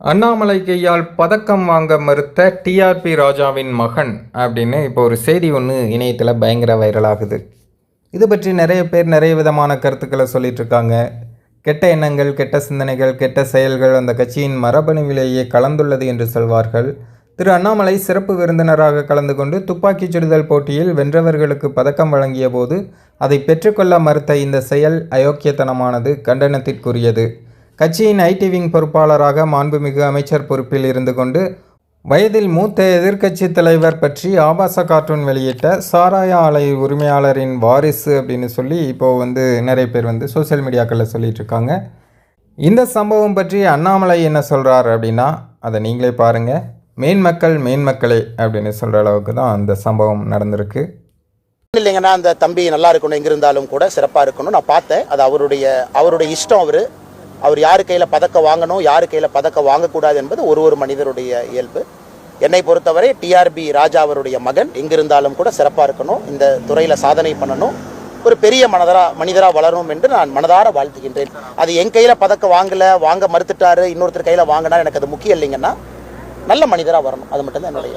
அண்ணாமலை கையால் பதக்கம் வாங்க மறுத்த டிஆர்பி ராஜாவின் மகன் அப்படின்னு இப்போ ஒரு செய்தி ஒன்று இணையத்தில் பயங்கர வைரலாகுது இது பற்றி நிறைய பேர் நிறைய விதமான கருத்துக்களை சொல்லிகிட்ருக்காங்க கெட்ட எண்ணங்கள் கெட்ட சிந்தனைகள் கெட்ட செயல்கள் அந்த கட்சியின் மரபணுவிலேயே கலந்துள்ளது என்று சொல்வார்கள். திரு அண்ணாமலை சிறப்பு விருந்தினராக கலந்து கொண்டு துப்பாக்கிச் சுடுதல் போட்டியில் வென்றவர்களுக்கு பதக்கம் வழங்கிய போது அதை பெற்றுக்கொள்ள மறுத்த இந்த செயல் அயோக்கியத்தனமானது கண்டனத்திற்குரியது. கட்சியின் ஐடி விங் பொறுப்பாளராக மாண்புமிகு அமைச்சர் பொறுப்பில் இருந்து கொண்டு வயதில் மூத்த எதிர்க்கட்சி தலைவர் பற்றி ஆபாச கார்ட்டூன் வெளியிட்ட சாராய ஆலை உரிமையாளரின் வாரிசு அப்படின்னு சொல்லி இப்போது வந்து நிறைய பேர் வந்து சோஷியல் மீடியாக்களில் சொல்லிட்டு இருக்காங்க. இந்த சம்பவம் பற்றி அண்ணாமலை என்ன சொல்கிறார் அப்படின்னா அதை நீங்களே பாருங்கள் மேன்மக்கள் மேன்மக்களே அப்படின்னு சொல்கிற அளவுக்கு தான் அந்த சம்பவம் நடந்திருக்கு. இல்லைங்கன்னா அந்த தம்பி நல்லா இருக்கணும் எங்கிருந்தாலும் கூட சிறப்பாக இருக்கணும். நான் பார்த்தேன். அது அவருடைய அவருடைய இஷ்டம் அவர். அவர் யார் கையில் பதக்கம் வாங்கணும் யார் கையில் பதக்கம் வாங்கக்கூடாது என்பது ஒரு ஒரு மனிதருடைய இயல்பு. என்னை பொறுத்தவரை டிஆர்பி ராஜா அவருடைய மகன். எங்கிருந்தாலும் கூட சிறப்பாக இருக்கணும். இந்த துறையில் சாதனை பண்ணணும். ஒரு பெரிய மனதரா மனிதராக வளரும் என்று நான் மனதார வாழ்த்துகின்றேன். அது என் கையில் பதக்கம் வாங்கலை வாங்க மறுத்துட்டாரு இன்னொருத்தர் கையில் வாங்கினா எனக்கு அது முக்கியம் இல்லைங்கன்னா நல்ல மனிதராக வரணும். அது மட்டும்தான் என்னுடைய